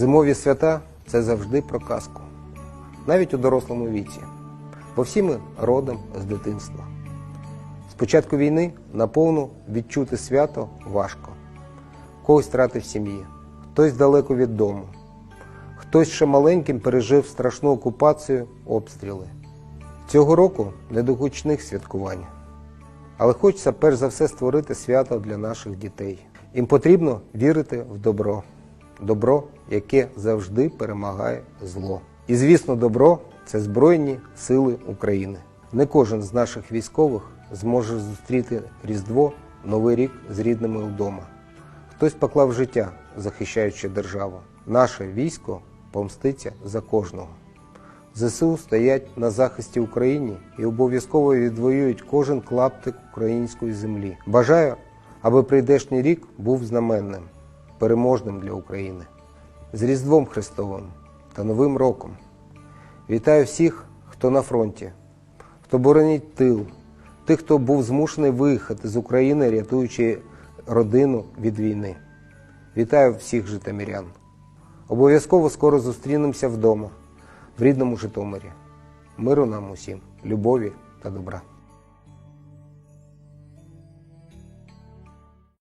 Зимові свята це завжди про казку, навіть у дорослому віці, бо всі ми родом з дитинства. З початку війни наповну відчути свято важко. Когось втратив сім'ї, хтось далеко від дому, хтось ще маленьким пережив страшну окупацію, обстріли. Цього року не до гучних святкувань. Але хочеться перш за все створити свято для наших дітей. Їм потрібно вірити в добро. Добро, яке завжди перемагає зло. І звісно, добро це Збройні Сили України. Не кожен з наших військових зможе зустріти Різдво, Новий рік з рідними вдома. Хтось поклав життя, захищаючи державу. Наше військо помститься за кожного. ЗСУ стоять на захисті України і обов'язково відвоюють кожен клаптик української землі. Бажаю, аби прийдешній рік був знаменним, переможним для України. З Різдвом Христовим та Новим роком. Вітаю всіх, хто на фронті, хто боронить тил, тих, хто був змушений виїхати з України, рятуючи родину від війни. Вітаю всіх житомирян. Обов'язково скоро зустрінемося вдома, в рідному Житомирі. Миру нам усім, любові та добра.